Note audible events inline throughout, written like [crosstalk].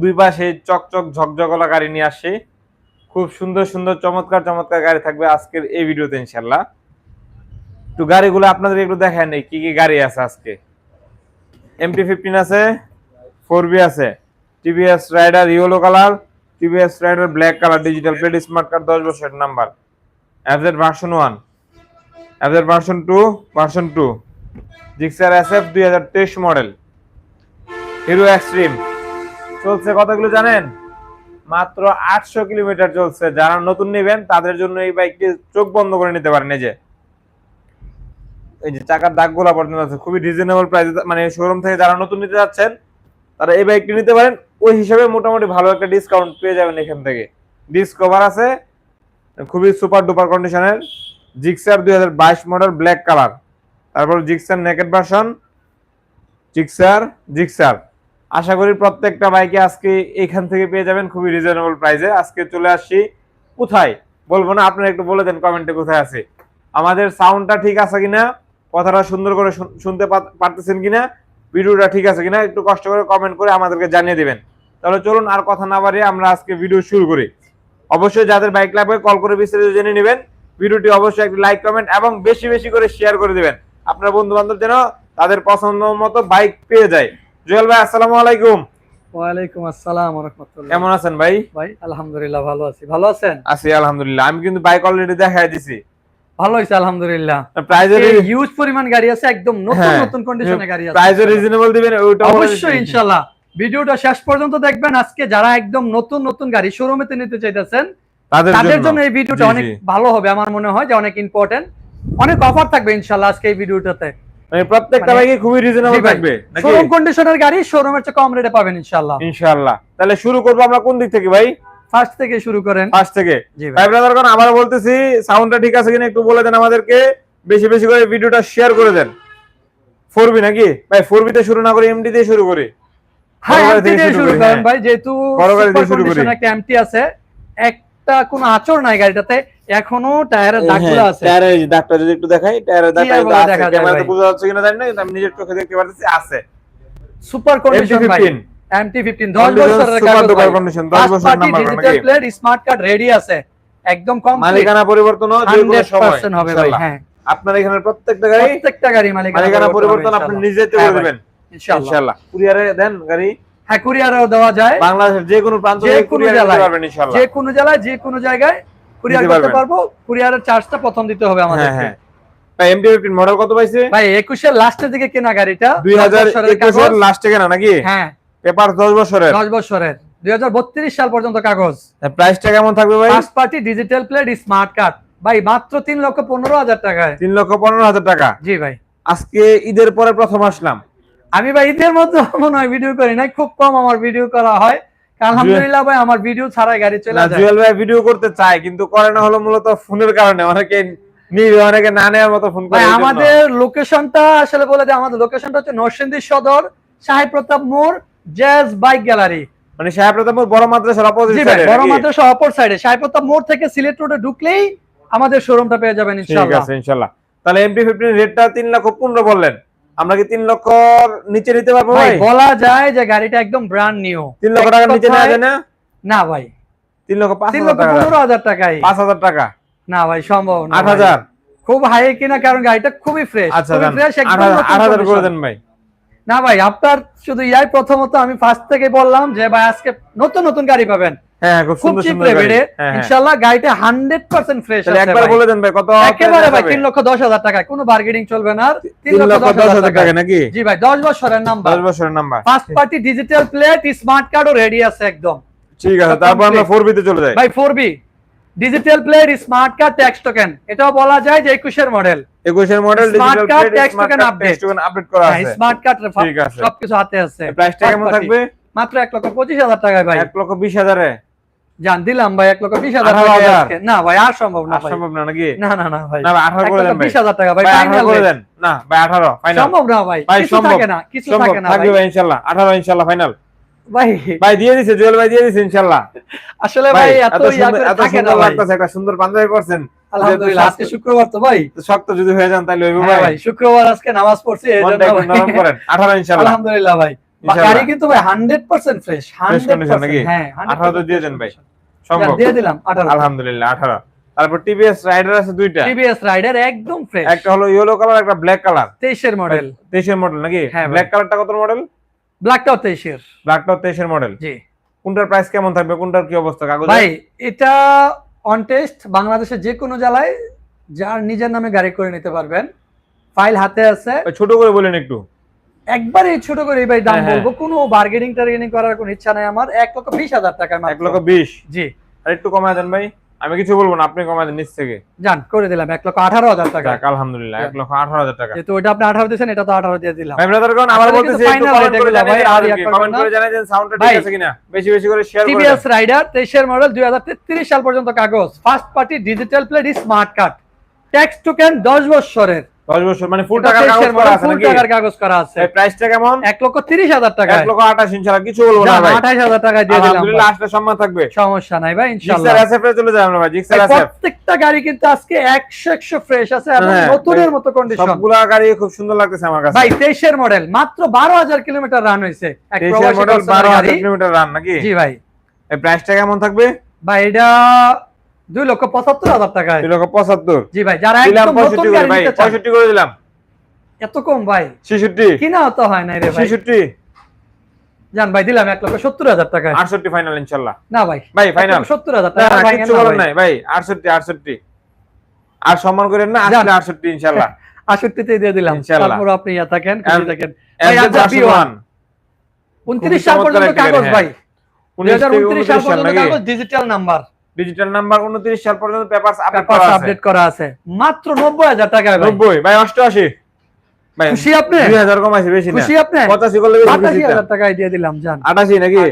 দুই পাশে চকচক ঝকঝকলা গাড়ি নিয়ে আসছি খুব সুন্দর সুন্দর, চমৎকার চমৎকার গাড়ি থাকবে আজকের এই ভিডিওতে ইনশাল্লাহ একটু গাড়িগুলো আপনাদের একটু দেখায় নেই, কি কি গাড়ি আছে আজকে? এমটি ফিফটিন আছে ফোর বি আছে TVS Raider yellow colour TVS Raider black colour digital plate smart card দশ বছরের number FZ version one FZ version two version two Gixxer S F দুই হাজার তেইশ মডেল হিরো এক্সট্রিম চলছে কতগুলো জানেন? মাত্র আটশো কিলোমিটার চলছে। যারা নতুন নেবেন, তাদের জন্য এই বাইকটি চোখ বন্ধ করে নিতে পারেন। এই যে এই যে চাকার দাগগুলো পর্যন্ত আছে, খুবই রিজনেবল প্রাইস মানে শোরুম থেকে যারা নতুন নিতে যাচ্ছেন, তারা এই বাইকটি নিতে পারেন। ওই হিসাবে মোটামুটি ভালো একটা ডিসকাউন্ট পেয়ে যাবেন এখান থেকে। ডিসকভার আছে, খুবই সুপার ডুপার কন্ডিশনের জিক্সার দুই হাজার বাইশ মডেল ব্ল্যাক কালার তারপর Gixxer naked version Gixxer Gixxer আশা করি প্রত্যেকটা বাইকে আজকে এখান থেকে পেয়ে যাবেন খুবই রিজনেবল প্রাইসে আজকে চলে আসছি কোথায়? বলব না, আপনারা একটু বলে দেন কমেন্টে কোথায় আছে। আমাদের সাউন্ডটা ঠিক আছে কিনা? কথাটা সুন্দর করে শুন- শুনতে পারতেছেন কিনা? ভিডিওটা ঠিক আছে কিনা? একটু কষ্ট করে কমেন্ট করে আমাদেরকে জানিয়ে দিবেন। তাহলে চলুন আর কথা না বাড়িয়ে আমরা আজকে ভিডিও শুরু করি। অবশ্যই যাদের বাইক লাগবে কল করে বিস্তারিত জেনে নেবেন। ভিডিওটি অবশ্যই একটি লাইক কমেন্ট এবং বেশি বেশি করে শেয়ার করে দেবেন। আপনার বন্ধু বান্ধব যেন তাদের পছন্দ মতো বাইক পেয়ে যায়। জুয়েল ভাই আসসালামু আলাইকুম। ওয়ালাইকুম আসসালাম রহমতুল্লাহ। কেমন আছেন ভাই? ভাই আলহামদুলিল্লাহ ভালো আছি। ভালো আছেন? আছি আলহামদুলিল্লাহ। আমি কিন্তু বাইক অলরেডি দিছি। ভালো হয়েছে আলহামদুলিল্লাহ। প্রাইজের হিউজ পরিমাণ গাড়ি আছে একদম নতুন হ্যাঁ। নতুন কন্ডিশনে গাড়ি আছে। রিজনেবল দিবেন ওইটা অবশ্যই ইনশাআল্লাহ। ভিডিওটা শেষ পর্যন্ত দেখবেন। আজকে যারা একদম নতুন নতুন গাড়ি শোরুমেতে নিতে চাইতেছেন তাদের জন্য। এই ভিডিওটা অনেক ভালো হবে আমার মনে হয় যে অনেক ইম্পর্টেন্ট অনেক অফার থাকবে ইনশাআল্লাহ আজকে এই ভিডিওটাতে। মানে প্রত্যেকটা মানে- বাইকে খুবই রিজনেবল থাকবে শোরুম কন্ডিশনের গাড়ি শোরুমের চেয়ে কম রেটে পাবেন ইনশাআল্লাহ। ইনশাআল্লাহ। তাহলে শুরু করব আমরা কোন দিক থেকে ভাই? ফার্স্ট থেকে শুরু করেন। ফার্স্ট থেকে? ভাই। ভাই ব্রাদার কোন আবার বলতেছি সাউন্ডটা ঠিক আছে কিনা একটু বলে দেন আমাদেরকে। বেশি বেশি করে ভিডিওটা শেয়ার করে দেন। নাকি? ভাই তে শুরু না করে এমডি দিয়ে শুরু করি। হ্যাঁ দিয়ে শুরু করেন হ্যাঁ। ভাই যেহেতু বড় গাড়ি দিয়ে শুরু করি। একটা এমটি আছে একটা কোনো আচর নাই গাড়িটাতে। এখনও টায়ারের দাগগুলো হ্যাঁ, আছে। টায়ারের এই দাগটা যদি একটু দেখাই টায়ারের দাগটা আছে। ক্যামেরাতে। বোঝা যাচ্ছে কিনা জানি না কিন্তু আমি নিজের চোখে দেখতে পাচ্ছি আছে। সুপার কন্ডিশন ভাই। MT-15 এমটি 15 10 বছরের কাগজ ভাই। condition, 10 বছরের number digital plate smart card ready আছে। একদম কম মালিকানা পরিবর্তন যে কোনো সময় 100% হবে ভাই হ্যাঁ। আপনার এখানে প্রত্যেকটা গাড়ি প্রত্যেকটা গাড়ি মালিকানা মালিকানা পরিবর্তন আপনি। নিজেতে হ্যাঁ করে দিবেন ইনশাআল্লাহ ইনশাআল্লাহ কুরিয়ারে দেন গাড়ি। হ্যাঁ কুরিয়ারও দেওয়া যায়। বাংলাদেশের যে কোনো প্রান্ত যে থেকে কোনো কুরিয়ারে দিতে জেলায়, পারবেন ইনশাআল্লাহ যে কোনো জেলায় যে কোনো জায়গায় কুরিয়ার দিতে করতে পারব কুরিয়ারের চার্জটা প্রথম দিতে হবে হ্যাঁ আমাদের হ্যাঁ। ভাই এমটি ফিফটিন মডেল কত পাইছে? ভাই একুশের লাস্টের দিকে কেনা গাড়িটা দুই হাজার দশ বছরের একুশের কাগজ। লাস্টে কেনা নাকি? হ্যাঁ। পেপার দশ বছরের। দশ বছরের। দুই হাজার বত্রিশ সাল পর্যন্ত কাগজ। প্রাইসটা কেমন থাকবে ভাই? First party digital plate smart card ভাই মাত্র লক্ষ পনেরো হাজার টাকায়। তিন লক্ষ পনেরো হাজার টাকা। জি ভাই। আজকে ঈদের পরে প্রথম আসলাম। আমি ভাই ঈদের মধ্যে মনে হয় ভিডিও করি নাই। খুব কম আমার ভিডিও করা হয়। আলহামদুলিল্লাহ ভাই আমার ভিডিও ছাড়াই গাড়ি চলে যায়। জুয়েল ভাই ভিডিও করতে চায় কিন্তু করে না হলো মূলত ফোনের কারণে। অনেকে অনেকে না নেওয়ার মতো ফোন করে। আমাদের লোকেশনটা আসলে বলে দেয় আমাদের লোকেশনটা হচ্ছে নরসিংদী সদর সাহেব প্রতাপ মোড় জ্যাজ বাইক গ্যালারি মানে সাহেব প্রতাপপুর বড় মাদ্রাসার অপোজিট বড় মাদ্রাসা অপর সাইডে সাহেব প্রতাপ মোড় থেকে সিলেট রোডে ঢুকলেই আমাদের শোরুমটা পেয়ে যাবেন ঠিক ইনশাআল্লাহ। আছে ইনশাল্লাহ তাহলে এমপি ফিফটিন রেটটা তিন লক্ষ পনেরো বললেন। আমরা কি তিন লক্ষর নিচে নিতে পারব ভাই বলা যায় যে গাড়িটা একদম ব্র্যান্ড নিউ তিন লক্ষ টাকার নিচে নেওয়া যায় না? না ভাই। তিন লক্ষ পাঁচ লক্ষ টাকা। পনেরো হাজার টাকাই। পাঁচ হাজার টাকা। না ভাই সম্ভব না আট হাজার? খুব হাই কিনা কারণ গাড়িটা খুবই ফ্রেশ আচ্ছা ফ্রেশ একদম আট হাজার করে দেন ভাই। না ভাই আপনার শুধু ইয়াই প্রথমত আমি ফার্স্ট থেকে বললাম যে ভাই আজকে নতুন নতুন গাড়ি পাবেন। হ্যাঁ খুব সুন্দর চিপ সুন্দর গাড়ি। লেভেলে হ্যাঁ, হ্যাঁ। ইনশাআল্লাহ গাড়িটা হান্ড্রেড পার্সেন্ট ফ্রেশ তাহলে একবার বলে দেন ভাই কত একেবারে ভাই হবে? তিন লক্ষ দশ হাজার টাকায় কোনো বার্গেনিং চলবে না। আর লক্ষ দশ হাজার টাকা নাকি? জি ভাই দশ বছরের নাম্বার দশ বছরের number first party digital plate smart কার্ডও রেডি আছে একদম। ঠিক আছে তারপর আমরা complete। ফোর বিতে চলে যাই। ভাই four B digital plate smart card tax token এটাও বলা যায় যে একুশের মডেল একুশের model digital plate token update করা আছে। স্মার্ট কার্ড সবকিছু হাতে আছে। প্রাইসটা কেমন থাকবে? মাত্র এক লক্ষ পঁচিশ হাজার টাকায় ভাই। এক লক্ষ বিশ হাজারে? জান দিলাম ভাই এক লক্ষ বিশ হাজার। না ভাই আর সম্ভব না সম্ভব না নাকি? না না না ভাই। আঠারো করে দেন বিশ হাজার টাকা ভাই আঠারো করে দেন। না ভাই আঠারো সম্ভব না ভাই ভাই, সম্ভব। থাকে না কিছু থাকে না থাকবে ভাই। ইনশাল্লাহ। আঠারো ইনশাল্লাহ ফাইনাল ভাই। ভাই দিয়ে দিছে জুয়েল ভাই দিয়ে দিছে ইনশাল্লাহ। আসলে ভাই এত এত সুন্দর লাগতেছে একটা পাঞ্জাবি করছেন আলহামদুলিল্লাহ আজকে শুক্রবার তো ভাই। তো শক্ত যদি হয়ে যান তাহলে হ্যাঁ ভাই। শুক্রবার আজকে নামাজ পড়ছি। নরম করেন। আঠারো ইনশাল্লাহ। আলহামদুলিল্লাহ ভাই। গাড়ি কিন্তু ভাই হান্ড্রেড পার্সেন্ট ফ্রেশ condition নাকি? হ্যাঁ 18 দিয়ে দেন ভাই। সম্ভব। দিয়ে দিলাম আঠারো। আলহামদুলিল্লাহ তারপর টিভিএস রাইডার আছে দুইটা। টিভিএস রাইডার একদম ফ্রেশ একটা হলো ইয়েলো কালার একটা ব্ল্যাক কালার মডেল নাকি? হ্যাঁ। ব্ল্যাক কালারটা কত মডেল ব্ল্যাকটাও তেইশের। ব্ল্যাকটাও তেইশের মডেল জি। কোনটার প্রাইস কেমন থাকবে? কোনটার কি অবস্থা? কাগজ? ভাই এটা অন টেস্ট বাংলাদেশের যে কোনো জেলায় যার নিজের নামে গাড়ি করে নিতে পারবেন। ফাইল হাতে আছে। ছোট করে বলেন একটু। একবারে ছোট করে ভাই দাম হ্যাঁ, হ্যাঁ। বলব। কোনো বার্গেনিং টার্গেনিং করার কোনো ইচ্ছা নাই আমার। এক লক্ষ বিশ হাজার টাকা এক লক্ষ বিশ? জি। আর একটু কমায় দেন ভাই। আমি কিছু বলব না আপনি কমায় দেন নিচ থেকে। যান করে দিলাম। এক লক্ষ আঠারো হাজার টাকা। আলহামদুলিল্লাহ এক লক্ষ আঠারো হাজার টাকা। যেহেতু ওটা আপনি আঠারো দিয়েছেন এটা তো আঠারো দিয়ে দিলাম। ভাই ব্রাদারগণ আসলে বলতেছি একটু কমেন্ট করে আর দেন কমেন্ট করে জানিয়ে দেন সাউন্ডটা ঠিক আছে কিনা? বেশি বেশি করে শেয়ার করে টিভিএস রাইডার তেইশের মডেল দুই হাজার তেত্রিশ সাল পর্যন্ত কাগজ। First party digital plate smart card tax token দশ বছরের 10 বছর মানে ফুল টাকার কাগজ করা আছে ফুল টাকার কাগজ করা আছে। প্রাইসটা কেমন? এক লক্ষ তিরিশ হাজার টাকা 1 লক্ষ 28 ইনশাআল্লাহ কিছু বলব না ভাই। হাজার টাকা দিয়ে দিলাম আলহামদুলিল্লাহ। আসলে সম্মান থাকবে। সমস্যা নাই ভাই জিক্সার ইনশাল্লাহ এসএফ এ চলে যাই আমরা ভাই জিক্সার এসএফ প্রত্যেকটা গাড়ি কিন্তু আজকে একশো একশো ফ্রেশ আছে এবং হ্যাঁ, নতুনের মতো কন্ডিশন সবগুলা গাড়ি খুব সুন্দর লাগতেছে আমার কাছে। ভাই তেইশের মডেল মাত্র বারো হাজার কিলোমিটার রান হয়েছে। এক 23 প্রবাসী মডেল customer 12000 গাড়ি। কিলোমিটার রান নাকি? জি ভাই। এই প্রাইসটা কেমন থাকবে? ভাই এটা দুই লক্ষ পঁচাত্তর হাজার টাকায়। 2 লক্ষ 75 জি ভাই যারা দিলাম একদম নতুন 65 করে গাড়ি নিতে চান। 65 করে দিলাম। এত কম ভাই? 66 কিনা তো হয় নাই রে ভাই। 66 জান ভাই দিলাম এক লক্ষ সত্তর হাজার টাকায়। 68 ফাইনাল ইনশাআল্লাহ না ভাই ভাই ফাইনাল সত্তর হাজার টাকা কিছু বলার নাই। ভাই 68 68 আর সম্মান করেন না। আসলে 68 ইনশাআল্লাহ [laughs] আষট্টিতে দিয়ে দিলাম। ইনশাল্লাহ। তারপর আপনি ইয়া থাকেন খুশি থাকেন। ভাই, আচ্ছা, ভার্সন B1 1 উনত্রিশ সাল পর্যন্ত কাগজ হ্যাঁ। ভাই। দুই হাজার 19 থেকে উনত্রিশ সাল পর্যন্ত কাগজ ডিজিটাল নাম্বার ডিজিটাল নাম্বার 29 সাল পর্যন্ত পেপারস আপডেট করা আছে। মাত্র নব্বই হাজার টাকায় ভাই। 90 ভাই 88 ভাই খুশি আপনি? 2000 কমাইছে বেশি না। খুশি আপনি? 85 করলে বেশি খুশি টাকায় দিয়ে দিলাম জান। 88 নাকি?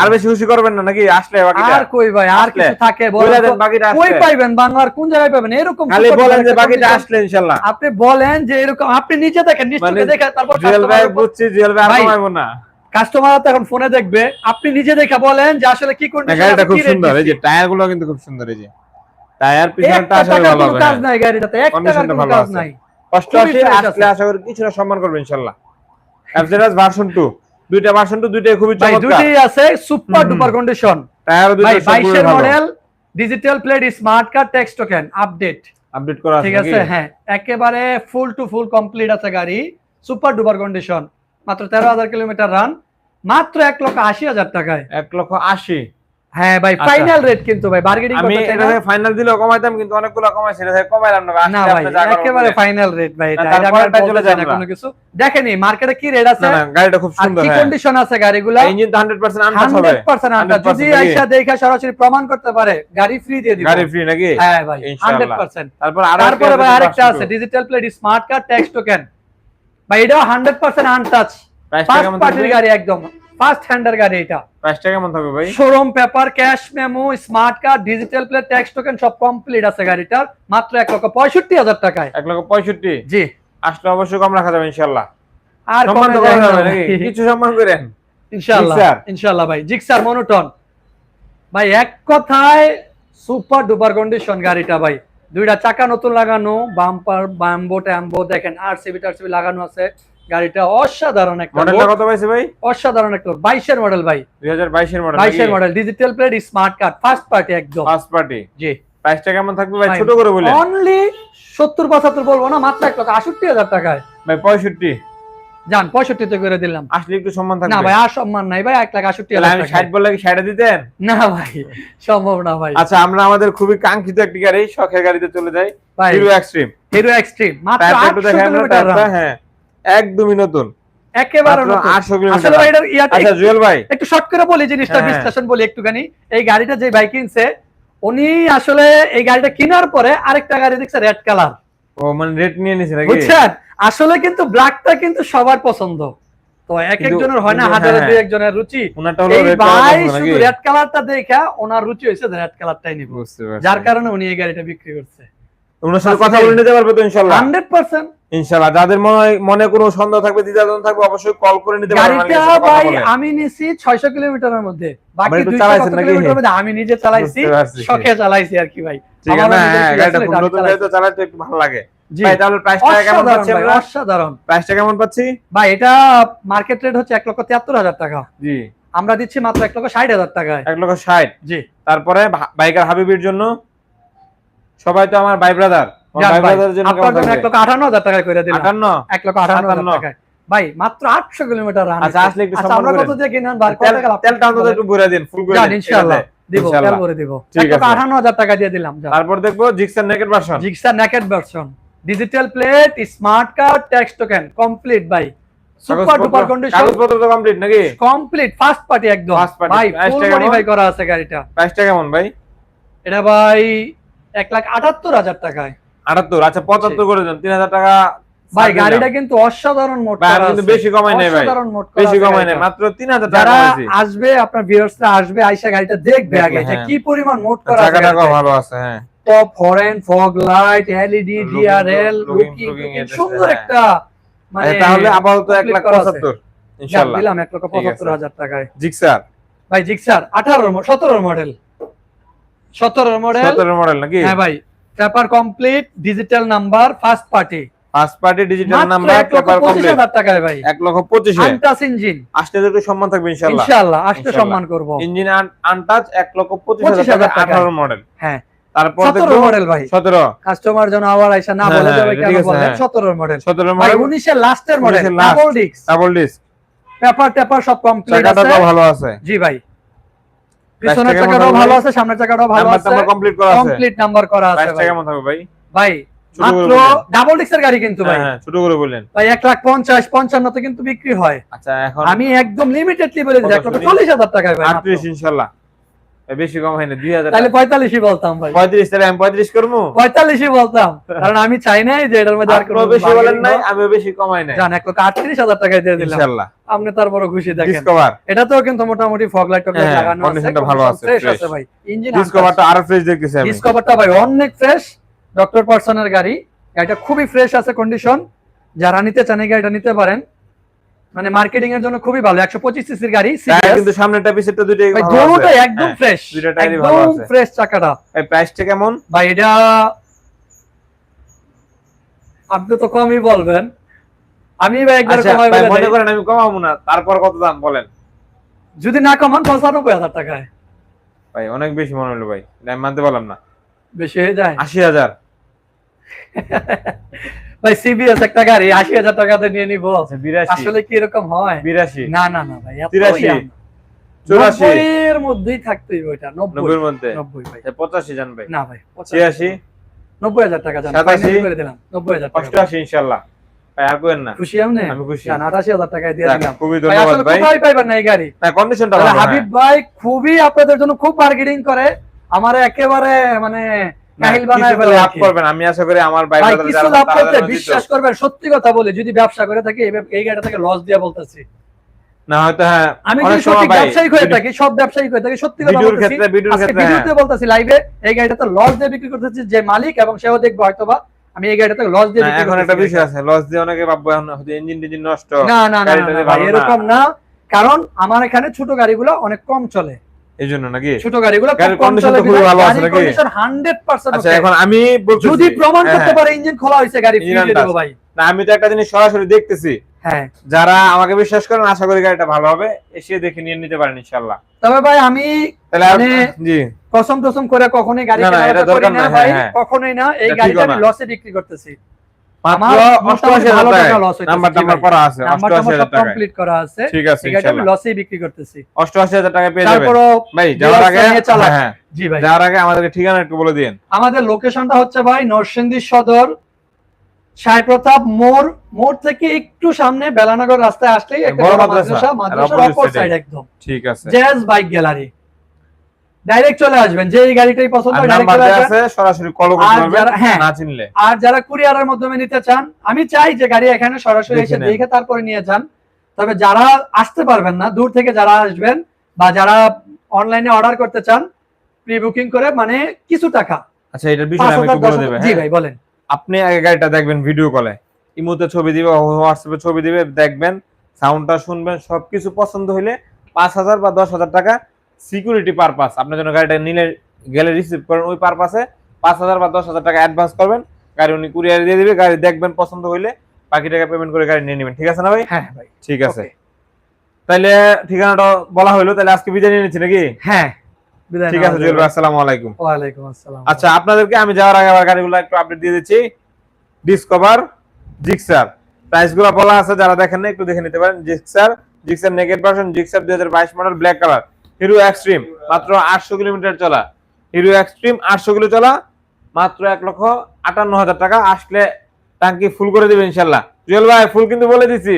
আর বেশি খুশি করবেন না নাকি? আসলে বাকিটা আর কই ভাই আর কিছু থাকে বলেন বাকিটা কই পাইবেন বাংলার কোন জায়গায় পাবেন এরকম খালি বলেন যে বাকিটা আসলে ইনশাআল্লাহ আপনি বলেন যে এরকম আপনি নিজে দেখেন মানে নিশ্চয় দেখে তারপর জুয়েল ভাই বুঝছি জুয়েল ভাই আর কমাইবো না। কাস্টমার তো এখন ফোনে দেখবে। আপনি নিজে দেখে বলেন যে আসলে কি না, condition গাড়িটা খুব সুন্দর এই যে টায়ারগুলো কিন্তু খুব সুন্দর এই যে। টায়ার পিছনটা আসলে ভালো কোনো হবে কাজ হ্যাঁ। নাই গাড়িটাতে এক টাকার কোনো ভালো কাজ। নাই। কষ্ট আছে আসলে আশা করি কিছুটা সম্মান করবে ইনশাআল্লাহ ভার্সন 2 দুইটা ভার্সন 2 দুইটাই খুবই ভাই চমৎকার। দুটি আছে সুপার ডুপার কন্ডিশন টায়ার দুইটা ভাই 22 এর model digital plate smart card text token update update করা আছে ঠিক আছে হ্যাঁ। একেবারে ফুল টু ফুল কমপ্লিট আছে গাড়ি সুপার ডুপার কন্ডিশন মাত্র তেরো হাজার কিলোমিটার রান মাত্র এক লক্ষ আশি হাজার টাকায়। এক লক্ষ আশি। হ্যাঁ ভাই আচ্ছা। ফাইনাল রেট কিন্তু ভাই বার্গেনিং আমি এটা। ফাইনাল দিলেও কমাইতাম কিন্তু অনেকগুলো কমাইছি এটা থেকে কমাইলাম না না ভাই একেবারে ফাইনাল রেট ভাই এটা চলে না কোনো কিছু। দেখেনি মার্কেটে কি রেট আছে? না গাড়িটা খুব সুন্দর কি হ্যাঁ। কন্ডিশন আছে গাড়িগুলো? ইঞ্জিন তো 100% আনটাচ হবে। হান্ড্রেড পার্সেন্ট আনটা 100% যদি আইসা দেখা সরাসরি প্রমাণ করতে পারে গাড়ি ফ্রি দিয়ে দিব। গাড়ি ফ্রি নাকি? হ্যাঁ ভাই ইনশাআল্লাহ। হান্ড্রেড পার্সেন্ট তারপর আরেকটা আছে digital plate smart card tax token ভাই হান্ড্রেড পার্সেন্ট আনটাচ ফার্স্ট পার্টির গাড়ি একদম। ফার্স্ট হ্যান্ডের গাড়ি এটা। প্রাইসটা কেমন থাকবে ভাই? Showroom paper cash memo smart card digital plate tax token সব কমপ্লিট আছে গাড়িটার মাত্র লক্ষ পঁয়ষট্টি হাজার টাকায়। লক্ষ জি। আসলে অবশ্যই কম রাখা যাবে ইনশাল্লাহ আর সম্মান কমে করা যাবে ভাই। নাকি? কিছু সম্মান করেন। ইনশাআল্লাহ ইনশাআল্লাহ ভাই। জিক্সার মনোটন ভাই এক কথায় সুপার ডুপার কন্ডিশন গাড়িটা ভাই। দুইটা চাকা নতুন লাগানো বাম্পার বাম্বো ট্যাম্বো দেখেন আর সিবি টার সিবি লাগানো আছে। গাড়িটা অসাধারণ একটা মডেলটা কত পাইছে ভাই? অসাধারণ একটা বাইশের মডেল ভাই। 2022 এর মডেল বাইশের model digital plate smart card first party একদম। ফার্স্ট পার্টি জি। প্রাইসটা কেমন থাকবে ভাই? ছোট করে বলেন। অনলি সত্তর পঁচাত্তর বলব না মাত্র এক লক্ষ আষট্টি হাজার টাকায়। ভাই 65 যান পঁয়ষট্টিতে করে দিলাম। আসলে একটু সম্মান থাকবে। না ভাই আর সম্মান নাই ভাই এক লাখ আষট্টি আমি 60 বললে কি 60 দিতেন? না ভাই সম্ভব না ভাই। আচ্ছা আমরা আমাদের খুবই কাঙ্ক্ষিত একটি গাড়ি শখের গাড়িতে চলে যাই। হিরো এক্সট্রিম হিরো এক্সট্রিম মাত্র টায়ারটা 800 দেখেন কিলোমিটার হ্যাঁ একদমই নতুন। একেবারে মাত্র নতুন। 800 কিলোমিটার আসলে ভাই এটার ইয়াটা আচ্ছা জুয়েল ভাই। একটু শর্ট করে বলি জিনিসটা হ্যাঁ। বিশ্লেষণ বলি একটুখানি। এই গাড়িটা যে ভাই কিনছে উনি আসলে এই গাড়িটা কেনার পরে আরেকটা গাড়ি দেখছে রেড কালার ও মানে রেট নিয়ে নিছে নাকি? বুঝছেন? আসলে কিন্তু ব্ল্যাকটা কিন্তু সবার পছন্দ। তো এক একজনের হয় না হাজারে হ্যাঁ। দুই একজনের রুচি। ভাই শুধু রেড কালারটা দেখা ওনার রুচি হয়েছে রেড কালারটাই নিব। যার কারণে উনি এই গাড়িটা বিক্রি করছে। ওনার সাথে কথা বলে নিতে পারবে তো ইনশাআল্লাহ ইনশাআল্লাহ যাদের মনে মনে কোনো সন্দেহ থাকবে দ্বিধাদ্বন্দ্ব থাকবে অবশ্যই কল করে নিতে পারবেন গাড়িটা ভাই আমি নিছি ছয়শো কিলোমিটারের মধ্যে। বাকি মধ্যে আমি নিজে চালাইছি শখে চালাইছি আর কি ভাই। ঠিক আছে হ্যাঁ গাড়িটা নতুন গাড়ি তো চালাতে একটু ভালো লাগে। আমরা দিচ্ছি মাত্র এক লক্ষ ষাট হাজার টাকায়। এক লক্ষ ষাট? জি। তারপরে বাইকার হাবিবির জন্য? সবাই তো আমার ভাই ব্রাদার এক লক্ষ হাজার টাকায় করে দিলাম। আটান্ন? এক লক্ষ আটান্ন হাজার টাকায়। ভাই মাত্র আটশো কিলোমিটার রান আচ্ছা, আসলে একটু আচ্ছা সম্মান আমরা কত দিয়ে কিনেন ভাই কত টাকা তেলটা অন্তত একটু ভরে দিন ফুল করে যান ইনশাআল্লাহ। দিব তেল ভরে দিব। ঠিক লক্ষ আছে। আটান্ন হাজার টাকা দিয়ে দিলাম তারপর দেখব Gixxer naked version Gixxer naked version digital plate smart card tax token complete ভাই সুপার ডুপার কন্ডিশন কাগজপত্র তো কমপ্লিট নাকি? কমপ্লিট ফার্স্ট পার্টি একদম। First party, ভাই ফুল মডিফাই করা আছে গাড়িটা। প্রাইসটা কেমন ভাই? এটা ভাই এক লাখ আটাত্তর হাজার টাকায়। আটাত্তর আচ্ছা পঁচাত্তর করে দেন তিন হাজার টাকা ভাই গাড়িটা কিন্তু অসাধারণ মোট ভাই, কিন্তু বেশি কমাই নাই ভাই। অসাধারণ মোট বেশি কমাই নাই মাত্র তিন হাজার টাকা যারা কমাইছি। আসবে আপনার ভিউয়ার্সরা আসবে আইসা গাড়িটা দেখবে আগে যে হ্যাঁ। কি পরিমাণ মোট করা আছে টাকা টাকা ভালো আছে হ্যাঁ। Top foreign fog light LED DRL সুন্দর হ্যাঁ। একটা মানে আচ্ছা, তাহলে আপাতত এক complete লাখ করা আছে। পঁচাত্তর যাক, ইনশাল্লাহ। দিলাম এক লক্ষ ঠিক আছে। পঁচাত্তর হাজার টাকায়। জিক্সার ভাই জিক্সার আঠারো সতেরো মডেল। সতেরো মডেল। সতেরো মডেল নাকি? হ্যাঁ ভাই paper complete digital number first party first party digital number paper complete হাজার টাকায় ভাই। এক লক্ষ পঁচিশে আনটাস ইঞ্জিন তো সম্মান থাকবে ইনশাল্লাহ। ইনশাআল্লাহ আসলে সম্মান করব। ইঞ্জিন আনটাচ এক লক্ষ পঁচিশ 25,000 হাজার টাকা টাকা। আঠারো মডেল। হ্যাঁ। তারপর সতেরো দেখব মডেল ভাই। সতেরো। কাস্টমার যেন আবার আইসা না বলে যাবে কেন বলেন। সতেরো মডেল সতেরো ভাই মডেল উনিশের লাস্টের মডেল 19 এর last। Double disc double disc paper টেপার সব কমপ্লিট আছে। চাকাটাও ভালো আছে। জি ভাই। পিছনের চাকাটাও ভালো আছে সামনের চাকাটাও ভালো আছে। টাম্বার কমপ্লিট করা আছে। কমপ্লিট নাম্বার করা আছে প্রাইসটা কেমন থাকবে ভাই? ভাই মাত্র ডাবল ডিস্কের গাড়ি কিন্তু ভাই। হ্যাঁ ছোট করে বললেন। ভাই এক লাখ কিন্তু বিক্রি হয়। আচ্ছা এখন আমি একদম লিমিটেডলি বলে লক্ষ? চল্লিশ? হাজার টাকায় ভাই বেশি কম হয়নি দুই হাজার তাহলে পঁয়তাল্লিশই বলতাম ভাই। পঁয়ত্রিশ তাহলে আমি পঁয়ত্রিশ করব পঁয়তাল্লিশই বলতাম কারণ আমি চাই নাই যে এটার মধ্যে আর কোনো বেশি বলেন নাই আমিও বেশি কমাই নাই। জান এক লক্ষ আটত্রিশ হাজার টাকায় দিয়ে দিলাম। আপনি তারপরে খুশি দেখেন। ডিসকভার এটাতেও কিন্তু মোটামুটি ফগ লাইট টক হ্যাঁ, লাগানো আছে। ভালো আছে, ফ্রেশ। আছে ভাই ইঞ্জিন ডিসকভারটা আরও ফ্রেশ দেখতেছি আমি। ডিসকভারটা ভাই অনেক ফ্রেশ ডক্টর পার্সনের গাড়ি। গাড়িটা খুবই ফ্রেশ আছে কন্ডিশন যারা নিতে চান এই গাড়িটা নিতে পারেন। মানে মার্কেটিং এর জন্য খুবই ভালো। একশো পঁচিশ সিসির গাড়ি CBS কিন্তু সামনেটা পিছেরটা দুটোই ভালো আছে। একদম হ্যাঁ, ফ্রেশ ভালো একদম ফ্রেশ চাকাটা। এই প্রাইসটা কেমন? ভাই এটা আপনি তো কমই বলবেন। আমি ভাই একবার আচ্ছা কমাই বলে মনে করেন আমি কমাবো না তারপর কত দাম বলেন? যদি না কমান পঁচানব্বই হাজার টাকায়। ভাই অনেক বেশি মনে হলো ভাই আমি মানতে পারলাম না। বেশি হয়ে যায়? আশি হাজার। [laughs] ভাই সিবিএস একটা গাড়ি আশি হাজার টাকাতে নিয়ে নিবো। আসলে কি এরকম হয়? বিরাশি। না না না ভাই তিরাশি, চুরাশি। নব্বইয়ের মধ্যেই থাকতেই ওইটা নব্বই। মধ্যে? নব্বই ভাই। পঁচাশি জান ভাই। না ভাই ছিয়াশি? নব্বই হাজার টাকা জান সাতাশি, করে দিলাম নব্বই হাজার অষ্টআশি ইনশাল্লাহ। খুবই আপনাদের জন্য খুব মার্কেটিং করে। আমার একেবারে মানে কাহিল বানায় লাভ করবেন আমি আশা করি আমার ভাই ভাই কিছু লাভ করতে বিশ্বাস করবেন সত্যি কথা বলে যদি ব্যবসা করে থাকি এই গাড়িটা থেকে লস দিয়ে বলতেছি না হয়তো হ্যাঁ আমি সঠিক ভাই হয়ে থাকি সব ব্যবসায়িক থাকি সত্যি কথা ভিডিওর বলতেছি ক্ষেত্রে ভিডিওর ক্ষেত্রে। ভিডিওতে বলতেছি লাইভে এই গাড়িটাতে লস দিয়ে বিক্রি করতেছি যে মালিক এবং সেও দেখবে হয়তোবা আমি এই গাড়িটাতে লস দিয়ে বিক্রি এখন একটা বিষয় আছে লস দিয়ে অনেকে ভাববো এখন ইঞ্জিন টিঞ্জিন নষ্ট না গাড়িটা না। এরকম না কারণ আমার এখানে ছোট গাড়িগুলো অনেক কম চলে এই জন্য নাকি? ছোট গাড়িগুলো গাড়ির তো খুবই ভালো আছে নাকি? কন্ডিশন 100% আচ্ছা এখন আমি বলছি যদি প্রমাণ করতে পারে ইঞ্জিন খোলা হয়েছে গাড়ি ফ্রি দেবো। ভাই। না আমি তো একটা জিনিস সরাসরি দেখতেছি। হ্যাঁ। যারা আমাকে বিশ্বাস করেন আশা করি গাড়িটা ভালো হবে এসে দেখে নিয়ে নিতে পারেন ইনশাল্লাহ তবে ভাই আমি মানে- জি। কসম টসম করে কখনোই গাড়ি না, না, এটা দরকার না ভাই হ্যাঁ, হ্যাঁ। কখনোই না এই গাড়িটা আমি লসে বিক্রি করতেছি। আমাদের লোকেশনটা হচ্ছে ভাই নরসিংদী সদর সাই প্রতাপ মোড়। মোড় থেকে একটু সামনে বেলানগর রাস্তায় আসলেই একটা বড় বড় মাদ্রাসা, মাদ্রাসা মাদ্রাসার অপর সাইড একদম। ঠিক আছে। জেজ বাইক গ্যালারি ডাইরেক্ট চলে আসবেন যে গাড়িটাই পছন্দ আর হয় সরাসরি কল যারা- হ্যাঁ। না চিনলে। আর যারা কুরিয়ারের মাধ্যমে নিতে চান আমি চাই যে গাড়ি এখানে সরাসরি এসে দেখে তারপরে নিয়ে যান। তবে যারা আসতে পারবেন না দূর থেকে যারা আসবেন বা যারা অনলাইনে অর্ডার করতে চান প্রি বুকিং করে মানে কিছু টাকা। আচ্ছা এটার বিষয় আমি একটু বলে দেবে জি হ্যাঁ? ভাই বলেন। আপনি আগে গাড়িটা দেখবেন ভিডিও কলে ইমোতে ছবি দিবে হোয়াটসঅ্যাপে ছবি দিবে দেখবেন সাউন্ডটা শুনবেন সবকিছু পছন্দ হইলে পাঁচ হাজার বা দশ হাজার টাকা সিকিউরিটি পারপাস আপনার জন্য গাড়িটা নিলে গেলে রিসিভ করেন ওই পারপাসে পাঁচ হাজার বা দশ হাজার টাকা অ্যাডভান্স করবেন। গাড়ি উনি কুরিয়ার দিয়ে দিবে গাড়ি দেখবেন পছন্দ হইলে বাকি টাকা পেমেন্ট করে গাড়ি নিয়ে নেবেন ঠিক আছে না ভাই? হ্যাঁ ভাই। ঠিক আছে। তাহলে ঠিকানাটা বলা হইল তাহলে আজকে বিদায় নিয়ে নিচ্ছি নাকি? হ্যাঁ ঠিক আছে। জুয়েল ভাই আসসালামু আলাইকুম। ওয়ালাইকুম আসসালাম। আচ্ছা আপনাদেরকে আমি যাওয়ার আগে আবার গাড়িগুলো একটু আপডেট দিয়ে দিচ্ছি। ডিসকভার জিক্সার প্রাইসগুলো বলা আছে যারা দেখেন না একটু দেখে নিতে পারেন। Gixxer Gixxer naked version Gixxer দুই model black colour Hero Xtreme মাত্র আটশো কিলোমিটার চলা। হিরো এক্সট্রিম আটশো কিলো চলা মাত্র এক লক্ষ আটান্ন হাজার টাকা। আসলে টাঙ্কি ফুল করে দিবে ইনশাল্লাহ। জুয়েল ভাই ফুল কিন্তু বলে দিচ্ছি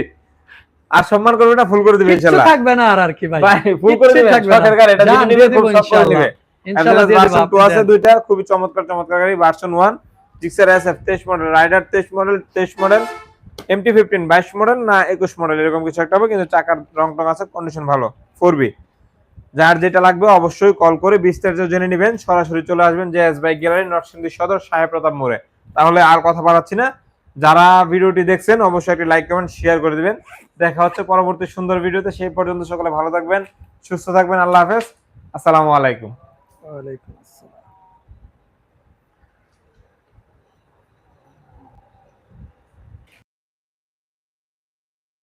আর সম্মান করবে না ফুল করে দিবে ইনশাল্লাহ। থাকবে না আর আর কি ভাই। ফুল করে দিবে। শখের গাড়ি এটা যদি নিবে ফুল সব করে দিবে। দেবো, ভার্সন টু আছে দুইটা খুবই চমৎকার চমৎকার গাড়ি। Version one Gixxer S F তেইশ মডেল রাইডার তেইশ মডেল তেইশ মডেল এমটি ফিফটিন বাইশ মডেল না একুশ মডেল এরকম কিছু একটা হবে কিন্তু চাকার রং টং আছে কন্ডিশন ভালো ফোর বি যার যেটা লাগবে অবশ্যই কল করে বিস্তারিত জেনে নেবেন। সরাসরি চলে আসবেন যে এস বাই গ্যালারি, নরসিংদী সদর, সাহেব প্রতাপ মোড়ে। তাহলে আর কথা বাড়াচ্ছি না। যারা ভিডিওটি দেখছেন, অবশ্যই একটি লাইক কমেন্ট শেয়ার করে দিবেন। দেখা হচ্ছে পরবর্তী সুন্দর ভিডিওতে। সেই পর্যন্ত সকলে ভালো থাকবেন, সুস্থ থাকবেন। আল্লাহ হাফেজ। আসসালামু আলাইকুম। ওয়ালাইকুম